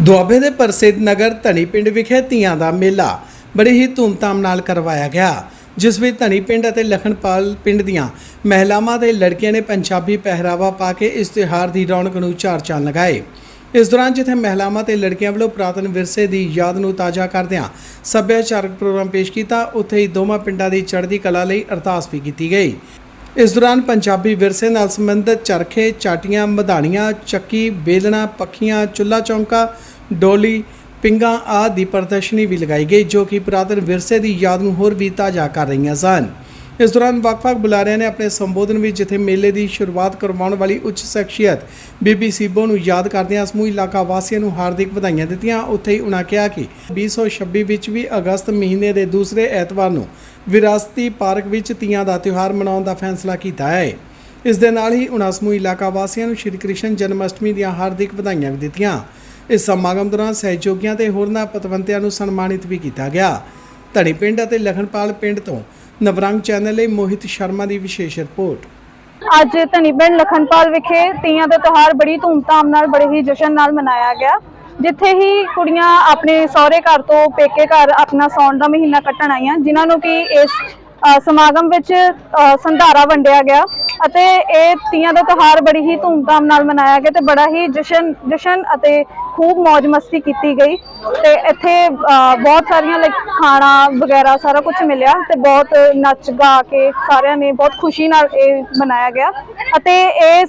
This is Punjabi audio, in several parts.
ਦੁਆਬੇ ਦੇ ਪ੍ਰਸਿੱਧ ਨਗਰ ਧਨੀ ਪਿੰਡ ਵਿਖੇ ਧੀਆਂ ਦਾ ਮੇਲਾ ਬੜੀ ਹੀ ਧੂਮਧਾਮ ਨਾਲ ਕਰਵਾਇਆ ਗਿਆ, ਜਿਸ ਵਿੱਚ ਧਨੀ ਪਿੰਡ ਅਤੇ ਲਖਨਪਾਲ ਪਿੰਡ ਦੀਆਂ ਮਹਿਲਾਵਾਂ ਤੇ ਲੜਕੀਆਂ ਨੇ ਪੰਜਾਬੀ ਪਹਿਰਾਵਾ ਪਾ ਕੇ ਇਸ ਤਿਉਹਾਰ ਦੀ ਰੌਣਕ ਨੂੰ ਚਾਰ ਚੰਨ ਲਗਾਏ। ਇਸ ਦੌਰਾਨ ਜਿੱਥੇ ਮਹਿਲਾਵਾਂ ਤੇ ਲੜਕੀਆਂ ਵੱਲੋਂ ਪੁਰਾਤਨ ਵਿਰਸੇ ਦੀ ਯਾਦ ਨੂੰ ਤਾਜ਼ਾ ਕਰਦਿਆਂ ਸੱਭਿਆਚਾਰਕ ਪ੍ਰੋਗਰਾਮ ਪੇਸ਼ ਕੀਤਾ, ਉੱਥੇ ਹੀ ਦੋਵਾਂ ਪਿੰਡਾਂ ਦੀ ਚੜ੍ਹਦੀ ਕਲਾ ਲਈ ਅਰਦਾਸ ਵੀ ਕੀਤੀ ਗਈ। ਇਸ ਦੌਰਾਨ ਪੰਜਾਬੀ ਵਿਰਸੇ ਨਾਲ ਸੰਬੰਧਿਤ ਚਰਖੇ, ਚਾਟੀਆਂ, ਮਧਾਣੀਆਂ, ਚੱਕੀ, ਬੇਲਣਾ, ਪੱਖੀਆਂ ਚੁੱਲਾ ਚੌਂਕਾ, ਡੋਲੀ, ਪਿੰਗਾ ਆਦਿ ਦੀ ਪ੍ਰਦਰਸ਼ਨੀ ਵੀ ਲਗਾਈ ਗਈ, ਜੋ ਕਿ ਪੁਰਾਤਨ ਵਿਰਸੇ ਦੀ ਯਾਦ ਨੂੰ ਹੋਰ ਵੀ ਤਾਜ਼ਾ ਕਰ ਰਹੀਆਂ ਸਨ। ਇਸ ਦੌਰਾਨ ਵੱਖ-ਵੱਖ ਬੁਲਾਰਿਆਂ ਨੇ ਆਪਣੇ ਸੰਬੋਧਨ ਵਿੱਚ ਜਿੱਥੇ ਮੇਲੇ ਦੀ ਸ਼ੁਰੂਆਤ ਕਰਵਾਉਣ ਵਾਲੀ ਉੱਚ ਸ਼ਖਸੀਅਤ ਬੀਬੀ ਸੀਬੋ ਨੂੰ ਯਾਦ ਕਰਦਿਆਂ ਸਮੂਹ ਇਲਾਕਾ ਵਾਸੀਆਂ ਨੂੰ ਹਾਰਦਿਕ ਵਧਾਈਆਂ ਦਿੱਤੀਆਂ। ਉੱਥੇ ਹੀ ਉਨ੍ਹਾਂ ਕਿਹਾ ਕਿ 2026 ਵਿੱਚ ਵੀ ਅਗਸਤ ਮਹੀਨੇ ਦੇ ਦੂਸਰੇ ਐਤਵਾਰ ਨੂੰ ਵਿਰਾਸਤੀ ਪਾਰਕ ਵਿੱਚ ਤੀਆਂ ਦਾ ਤਿਉਹਾਰ ਮਨਾਉਣ ਦਾ ਫੈਸਲਾ ਕੀਤਾ ਹੈ। ਇਸ ਦੇ ਨਾਲ ਹੀ ਉਨ੍ਹਾਂ ਸਮੂਹ ਇਲਾਕਾ ਵਾਸੀਆਂ ਨੂੰ ਸ਼੍ਰੀ ਕ੍ਰਿਸ਼ਨ ਜਨਮ ਅਸ਼ਟਮੀ ਦੀਆਂ ਹਾਰਦਿਕ ਵਧਾਈਆਂ ਵੀ ਦਿੱਤੀਆਂ। ਇਸ ਸਮਾਗਮ ਦੌਰਾਨ ਸਹਿਯੋਗੀਆਂ ਤੇ ਹੋਰਨਾਂ ਪਤਵੰਤਿਆਂ ਨੂੰ ਸਨਮਾਨਿਤ ਵੀ ਕੀਤਾ ਗਿਆ। ਧਣੀ ਪਿੰਡ ਅਤੇ ਲਖਨਪਾਲ ਪਿੰਡ ਤੋਂ ਨਵਰੰਗ ਚੈਨਲ ਲਈ ਮੋਹਿਤ ਸ਼ਰਮਾ ਦੀ ਵਿਸ਼ੇਸ਼ ਰਿਪੋਰਟ। ਅੱਜ ਧਨੀਬਿੰਡ ਲਖਨਪਾਲ ਵਿਖੇ ਤੀਆਂ ਦਾ ਤਿਉਹਾਰ ਬੜੀ ਧੂਮਧਾਮ ਨਾਲ, ਬੜੇ ਹੀ ਜਸ਼ਨ ਨਾਲ ਮਨਾਇਆ ਗਿਆ। ਜਿੱਥੇ ਹੀ ਕੁੜੀਆਂ ਆਪਣੇ ਸਹੁਰੇ ਘਰ ਤੋਂ ਪੇਕੇ ਘਰ ਆਪਣਾ ਸੌਣ ਦਾ ਮਹੀਨਾ ਕੱਟਣ ਆਈਆਂ, ਜਿਨ੍ਹਾਂ ਨੂੰ ਕਿ ਇਸ ਸਮਾਗਮ ਵਿੱਚ ਸੰਧਾਰਾ ਵੰਡਿਆ ਗਿਆ ਅਤੇ ਇਹ ਤੀਆਂ ਦਾ ਤਿਉਹਾਰ ਬੜੀ ਹੀ ਧੂਮਧਾਮ ਨਾਲ ਮਨਾਇਆ ਗਿਆ ਤੇ ਬੜਾ ਹੀ ਜਸ਼ਨ ਜਸ਼ਨ ਅਤੇ ਖੂਬ ਮौज ਮਸਤੀ ਕੀਤੀ ਗਈ ਤੇ ਇੱਥੇ ਬਹੁਤ ਸਾਰੀਆਂ ਲਾਈਕ ਖਾਣਾ ਵਗੈਰਾ ਸਾਰਾ ਕੁਝ ਮਿਲਿਆ ਤੇ ਬਹੁਤ ਨੱਚ ਗਾ ਕੇ ਸਾਰਿਆਂ ਨੇ ਬਹੁਤ ਖੁਸ਼ੀ ਨਾਲ ਇਹ ਮਨਾਇਆ ਗਿਆ ਅਤੇ ਇਹ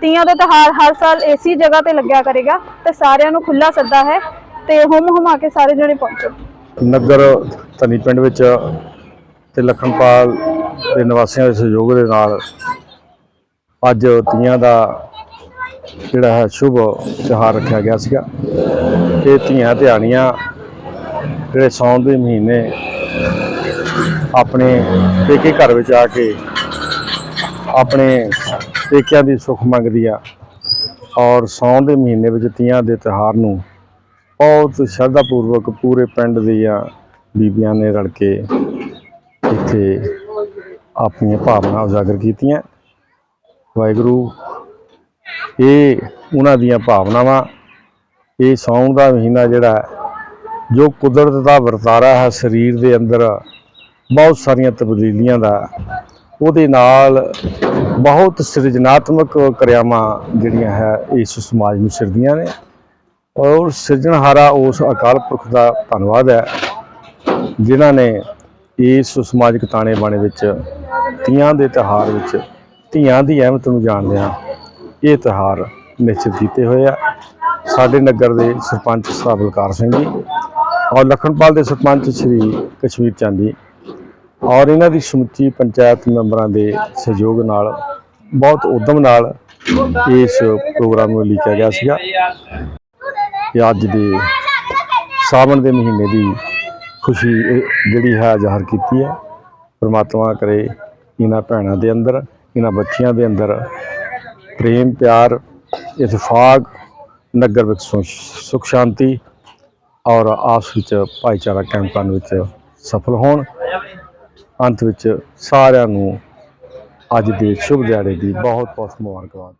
ਤੀਆਂ ਦਾ ਤਿਉਹਾਰ ਹਰ ਸਾਲ ਇਸੀ ਜਗ੍ਹਾ ਤੇ ਲੱਗਿਆ ਕਰੇਗਾ ਤੇ ਸਾਰਿਆਂ ਨੂੰ ਖੁੱਲਾ ਸੱਦਾ ਹੈ ਤੇ ਹੁਮ ਹੁਮਾ ਕੇ ਸਾਰੇ ਜਣੇ ਪਹੁੰਚੋ। ਨਗਰ ਧਨੀ ਪਿੰਡ ਵਿੱਚ ਤੇ ਲਖਨਪਾਲ ਦੇ ਨਿਵਾਸੀਆਂ ਦੇ ਸਹਿਯੋਗ ਦੇ ਨਾਲ ਅੱਜ ਤੀਆਂ ਦਾ ਜਿਹੜਾ ਹੈ ਸ਼ੁਭ ਤਿਉਹਾਰ ਰੱਖਿਆ ਗਿਆ ਸੀਗਾ। ਇਹ ਧੀਆਂ ਧਿਆਣੀਆਂ ਜਿਹੜੇ ਸੌਣ ਦੇ ਮਹੀਨੇ ਆਪਣੇ ਪੇਕੇ ਘਰ ਵਿੱਚ ਆ ਕੇ ਆਪਣੇ ਪੇਕਿਆਂ ਦੀ ਸੁੱਖ ਮੰਗਦੀਆਂ ਔਰ ਸੌਣ ਦੇ ਮਹੀਨੇ ਵਿੱਚ ਤੀਆਂ ਦੇ ਤਿਉਹਾਰ ਨੂੰ ਬਹੁਤ ਸ਼ਰਧਾ ਪੂਰਵਕ ਪੂਰੇ ਪਿੰਡ ਦੀਆਂ ਬੀਬੀਆਂ ਨੇ ਰਲ ਕੇ ਇੱਥੇ ਆਪਣੀਆਂ ਭਾਵਨਾ ਉਜਾਗਰ ਕੀਤੀਆਂ। ਵਾਹਿਗੁਰੂ ਇਹ ਉਹਨਾਂ ਦੀਆਂ ਭਾਵਨਾਵਾਂ, ਇਹ ਸੌਣ ਦਾ ਮਹੀਨਾ ਜਿਹੜਾ ਜੋ ਕੁਦਰਤ ਦਾ ਵਰਤਾਰਾ ਹੈ ਸਰੀਰ ਦੇ ਅੰਦਰ, ਬਹੁਤ ਸਾਰੀਆਂ ਤਬਦੀਲੀਆਂ ਦਾ, ਉਹਦੇ ਨਾਲ ਬਹੁਤ ਸਿਰਜਣਾਤਮਕ ਕਿਰਿਆਵਾਂ ਜਿਹੜੀਆਂ ਹੈ, ਇਸ ਸਮਾਜ ਨੂੰ ਸਿਰਦੀਆਂ ਨੇ। ਔਰ ਸਿਰਜਣਹਾਰਾ ਉਸ ਅਕਾਲ ਪੁਰਖ ਦਾ ਧੰਨਵਾਦ ਹੈ, ਜਿਨ੍ਹਾਂ ਨੇ ਇਸ ਸਮਾਜਿਕ ਤਾਣੇ ਬਾਣੇ ਵਿੱਚ ਧੀਆਂ ਦੇ ਤਿਉਹਾਰ ਵਿੱਚ, ਧੀਆਂ ਦੀ ਅਹਿਮਤ ਨੂੰ ਜਾਣਦਿਆਂ ਇਹ ਤਿਉਹਾਰ ਨਿਸ਼ਚਿਤ ਕੀਤੇ ਹੋਏ ਆ। ਸਾਡੇ ਨਗਰ ਦੇ ਸਰਪੰਚ ਸਾਹਿਬ ਬਲਕਾਰ ਸਿੰਘ ਜੀ ਔਰ ਲਖਨਪਾਲ ਦੇ ਸਰਪੰਚ ਸ਼੍ਰੀ ਕਸ਼ਮੀਰ ਚੰਦ ਜੀ ਔਰ ਇਹਨਾਂ ਦੀ ਸਮੁੱਚੀ ਪੰਚਾਇਤ ਮੈਂਬਰਾਂ ਦੇ ਸਹਿਯੋਗ ਨਾਲ, ਬਹੁਤ ਉਦਮ ਨਾਲ ਇਸ ਪ੍ਰੋਗਰਾਮ ਨੂੰ ਲਿਖਿਆ ਗਿਆ ਸੀਗਾ। ਕਿ ਅੱਜ ਦੇ ਸਾਵਣ ਦੇ ਮਹੀਨੇ ਦੀ ਖੁਸ਼ੀ ਜਿਹੜੀ ਹੈ ਜ਼ਾਹਰ ਕੀਤੀ ਹੈ। ਪਰਮਾਤਮਾ ਕਰੇ ਇਹਨਾਂ ਭੈਣਾਂ ਦੇ ਅੰਦਰ, ਇਹਨਾਂ ਬੱਚੀਆਂ ਦੇ ਅੰਦਰ ਪ੍ਰੇਮ, ਪਿਆਰ, ਇਤਫਾਕ, ਨਗਰ ਵਿੱਚ ਸੁਖ, ਸ਼ਾਂਤੀ ਔਰ ਆਪਸ ਵਿੱਚ ਭਾਈਚਾਰਾ ਕਾਇਮ ਕਰਨ ਵਿੱਚ ਸਫਲ ਹੋਣ। ਅੰਤ ਵਿੱਚ ਸਾਰਿਆਂ ਨੂੰ ਅੱਜ ਦੇ ਸ਼ੁਭ ਦਿਹਾੜੇ ਦੀ ਬਹੁਤ ਬਹੁਤ ਮੁਬਾਰਕਬਾਦ।